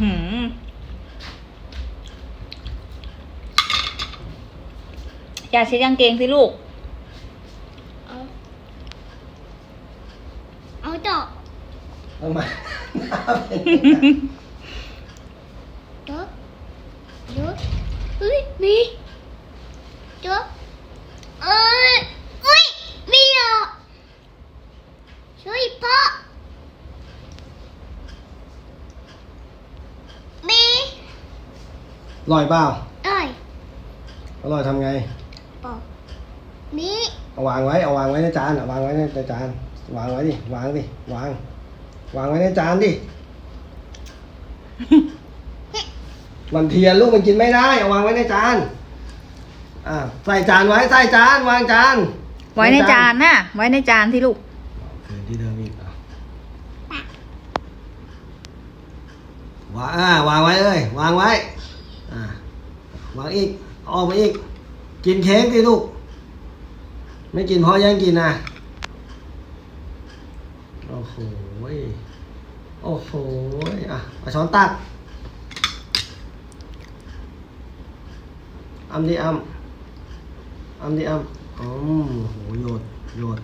หืมอย่าเช็ดกางเกงสิลูก เอาเอาต่อทำไมหน้าเป็นเดี๋ยวเดี๋ยวเฮ้ยมีเดี๋ยวเอ้ยอุ้ยมีเหรอช่วยพ่อมี อร่อยเปล่าเอ้ยอร่อยทำไง บอกมีเอาวางไว้ เอาวางไว้ในจานเอาวางไว้ในจาน วางไว้ดิ วางดิ วาง วางไว้ในจานดิ มันเทียนลูกมันกินไม่ได้ เอาวางไว้ในจาน อ่าใส่จานไว้ ใส่จาน วางจาน ไว้ในจานน่ะ ไว้ในจานที่ลูกคืนที่เดิมอีกอะวางอ่าวางไว้เลยวางไว้อ่า วางอีกออกมาอีก กินเค้กดิลูก ไม่กินพราะยังกินนะโอ้โหโอ้โหอะเอาช้อนตักอำดิอำอำดิอำอืมโหโยดโยด